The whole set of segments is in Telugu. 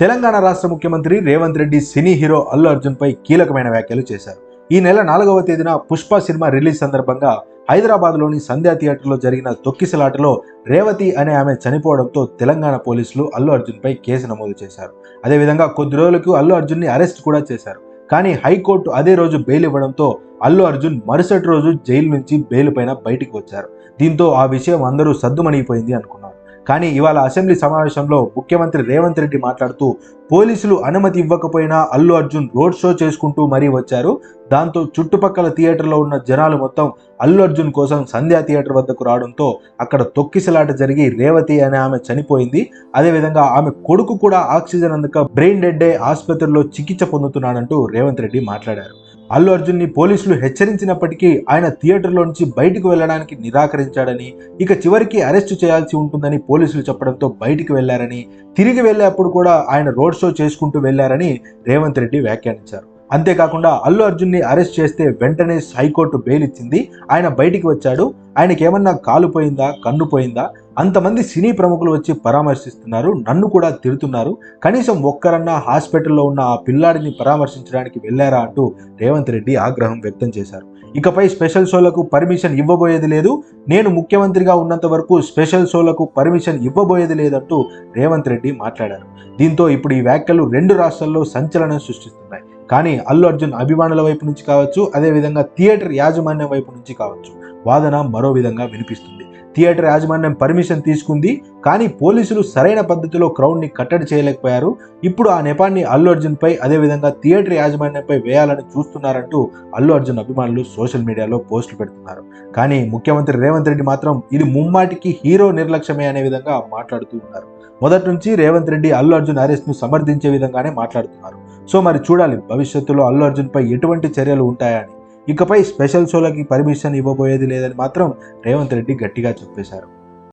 తెలంగాణ రాష్ట్ర ముఖ్యమంత్రి రేవంత్ రెడ్డి సినీ హీరో అల్లు అర్జున్ పై కీలకమైన వ్యాఖ్యలు చేశారు. ఈ నెల నాలుగవ తేదీన పుష్ప సినిమా రిలీజ్ సందర్భంగా హైదరాబాద్లోని సంధ్యా థియేటర్లో జరిగిన తొక్కిసలాటలో రేవతి అనే ఆమె చనిపోవడంతో తెలంగాణ పోలీసులు అల్లు అర్జున్పై కేసు నమోదు చేశారు. అదేవిధంగా కొద్ది రోజులకు అల్లు అర్జున్ని అరెస్ట్ కూడా చేశారు. కానీ హైకోర్టు అదే రోజు బెయిల్ ఇవ్వడంతో అల్లు అర్జున్ మరుసటి రోజు జైలు నుంచి బెయిల్ పైన బయటికి వచ్చారు. దీంతో ఆ విషయం అందరూ సద్దుమణిగిపోయింది అనుకున్నారు. కానీ ఇవాళ అసెంబ్లీ సమావేశంలో ముఖ్యమంత్రి రేవంత్ రెడ్డి మాట్లాడుతూ పోలీసులు అనుమతి ఇవ్వకపోయినా అల్లు అర్జున్ రోడ్ షో చేసుకుంటూ మరీ వచ్చారు. దాంతో చుట్టుపక్కల థియేటర్లో ఉన్న జనాలు మొత్తం అల్లు అర్జున్ కోసం సంధ్యా థియేటర్ వద్దకు రావడంతో అక్కడ తొక్కిసలాట జరిగి రేవతి అనే ఆమె చనిపోయింది. అదేవిధంగా ఆమె కొడుకు కూడా ఆక్సిజన్ అందక బ్రెయిన్ డెడ్ ఆసుపత్రిలో చికిత్స పొందుతున్నాడంటూ రేవంత్ రెడ్డి మాట్లాడారు. అల్లు అర్జున్ని పోలీసులు హెచ్చరించినప్పటికీ ఆయన థియేటర్లో నుంచి బయటకు వెళ్ళడానికి నిరాకరించాడని ఇక చివరికి అరెస్టు చేయాల్సి ఉంటుందని పోలీసులు చెప్పడంతో బయటికి వెళ్ళారని తిరిగి వెళ్ళేప్పుడు కూడా ఆయన రోడ్ షో చేసుకుంటూ వెళ్ళారని రేవంత్ రెడ్డి వ్యాఖ్యానించారు. అంతేకాకుండా అల్లు అర్జున్ని అరెస్ట్ చేస్తే వెంటనే హైకోర్టు బెయిల్ ఇచ్చింది. ఆయన బయటికి వచ్చాడు. ఆయనకి ఏమన్నా కాలు పోయిందా కన్ను పోయిందా? అంతమంది సినీ ప్రముఖులు వచ్చి పరామర్శిస్తున్నారు నన్ను కూడా తిడుతున్నారు. కనీసం ఒక్కరన్నా హాస్పిటల్లో ఉన్న ఆ పిల్లాడిని పరామర్శించడానికి వెళ్ళారా అంటూ రేవంత్ రెడ్డి ఆగ్రహం వ్యక్తం చేశారు. ఇకపై స్పెషల్ షోలకు పర్మిషన్ ఇవ్వబోయేది లేదు. నేను ముఖ్యమంత్రిగా ఉన్నంత వరకు స్పెషల్ షోలకు పర్మిషన్ ఇవ్వబోయేది లేదంటూ రేవంత్ రెడ్డి మాట్లాడారు. దీంతో ఇప్పుడు ఈ వ్యాఖ్యలు రెండు రాష్ట్రాల్లో సంచలనం సృష్టిస్తున్నాయి. కానీ అల్లు అర్జున్ అభిమానుల వైపు నుంచి కావచ్చు అదేవిధంగా థియేటర్ యాజమాన్యం వైపు నుంచి కావచ్చు వాదన మరో విధంగా వినిపిస్తుంది. థియేటర్ యాజమాన్యం పర్మిషన్ తీసుకుంది కానీ పోలీసులు సరైన పద్ధతిలో క్రౌడ్ని కట్టడి చేయలేకపోయారు. ఇప్పుడు ఆ నెపాన్ని అల్లు అర్జున్పై అదేవిధంగా థియేటర్ యాజమాన్యంపై వేయాలని చూస్తున్నారంటూ అల్లు అర్జున్ అభిమానులు సోషల్ మీడియాలో పోస్టులు పెడుతున్నారు. కానీ ముఖ్యమంత్రి రేవంత్ రెడ్డి మాత్రం ఇది ముమ్మాటికి హీరో నిర్లక్ష్యమే అనే విధంగా మాట్లాడుతూ ఉన్నారు. మొదటి నుంచి రేవంత్ రెడ్డి అల్లు అర్జున్ అరెస్ట్ను సమర్థించే విధంగానే మాట్లాడుతున్నారు. సో మరి చూడాలి భవిష్యత్తులో అల్లు అర్జున్పై ఎటువంటి చర్యలు ఉంటాయని. ఇకపై స్పెషల్ షోలకి పర్మిషన్ ఇవ్వబోయేది లేదని మాత్రం రేవంత్ రెడ్డి గట్టిగా చెప్పేశారు.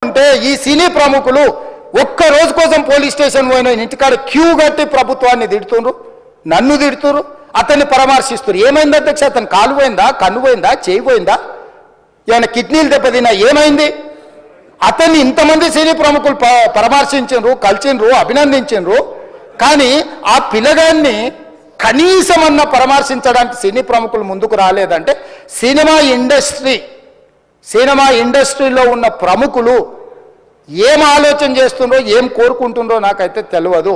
అంటే ఈ సినీ ప్రముఖులు ఒక్క రోజు కోసం పోలీస్ స్టేషన్ పోయిన ఇంటికాడ క్యూ కట్టి ప్రభుత్వాన్ని తిడుతుండ్రు నన్ను తిడుతురు అతన్ని పరామర్శిస్తున్నారు ఏమైంది అధ్యక్ష? అతను కాలు పోయిందా? కన్ను పోయిందా? చేయి పోయిందా? ఏమైనా కిడ్నీలు దెబ్బతిన్నా? ఏమైంది? అతన్ని ఇంతమంది సినీ ప్రముఖులు పరామర్శించు కలిసిండ్రు అభినందించిండ్రు. కానీ ఆ పిల్లగాన్ని కనీసమన్న పరామర్శించడానికి సినీ ప్రముఖులు ముందుకు రాలేదంటే సినిమా ఇండస్ట్రీ సినిమా ఇండస్ట్రీలో ఉన్న ప్రముఖులు ఏం ఆలోచన చేస్తుండ్రో ఏం కోరుకుంటుండ్రో నాకైతే తెలియదు.